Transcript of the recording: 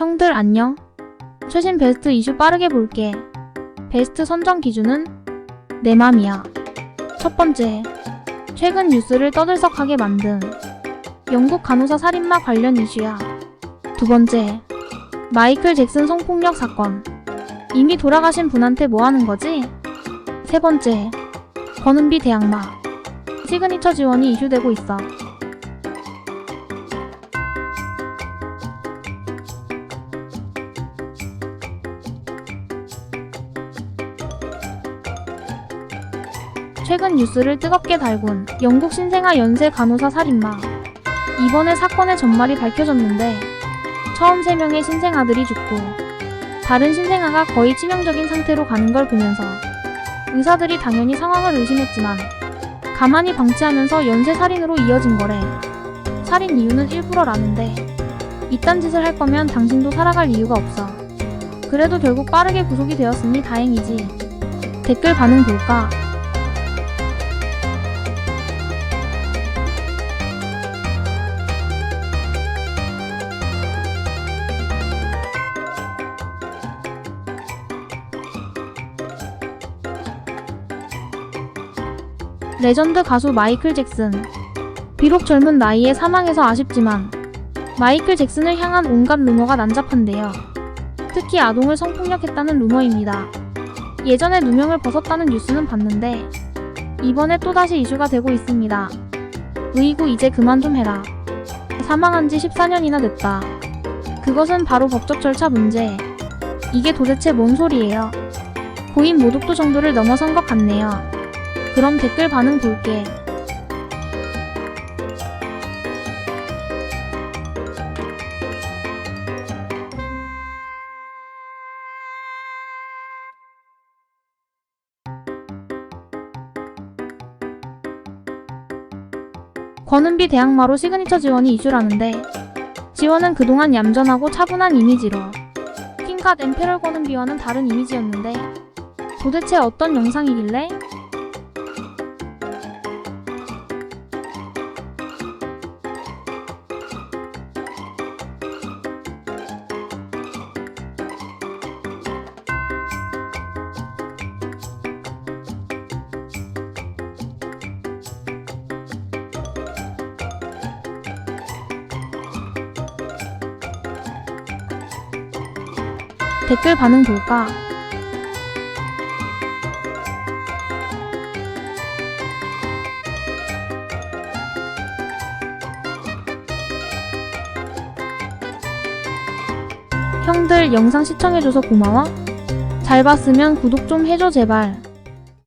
형들 안녕? 최신 베스트 이슈 빠르게 볼게. 베스트 선정 기준은 내 맘이야. 첫 번째, 최근 뉴스를 떠들썩하게 만든 영국 간호사 살인마 관련 이슈야. 두 번째, 마이클 잭슨 성폭력 사건. 이미 돌아가신 분한테 뭐 하는 거지? 세 번째, 권은비 대항마. 시그니처 지원이 이슈되고 있어. 최근 뉴스를 뜨겁게 달군 영국 신생아 연쇄 간호사 살인마. 이번에 사건의 전말이 밝혀졌는데 처음 3명의 신생아들이 죽고 다른 신생아가 거의 치명적인 상태로 가는 걸 보면서 의사들이 당연히 상황을 의심했지만 가만히 방치하면서 연쇄 살인으로 이어진 거래. 살인 이유는 일부러라는데 이딴 짓을 할 거면 당신도 살아갈 이유가 없어. 그래도 결국 빠르게 구속이 되었으니 다행이지. 댓글 반응 볼까? 레전드 가수 마이클 잭슨. 비록 젊은 나이에 사망해서 아쉽지만 마이클 잭슨을 향한 온갖 루머가 난잡한데요. 특히 아동을 성폭력했다는 루머입니다. 예전에 누명을 벗었다는 뉴스는 봤는데 이번에 또다시 이슈가 되고 있습니다. 의구 이제 그만 좀 해라. 사망한 지 14년이나 됐다. 그것은 바로 법적 절차 문제. 이게 도대체 뭔 소리예요? 고인 모독도 정도를 넘어선 것 같네요. 그럼 댓글 반응 볼게. 권은비 대항마로 시그니처 지원이 이슈라는데 지원은 그동안 얌전하고 차분한 이미지로 킹갓 엠페럴 권은비와는 다른 이미지였는데 도대체 어떤 영상이길래 댓글 반응 볼까? 형들 영상 시청해줘서 고마워. 잘 봤으면 구독 좀 해줘 제발.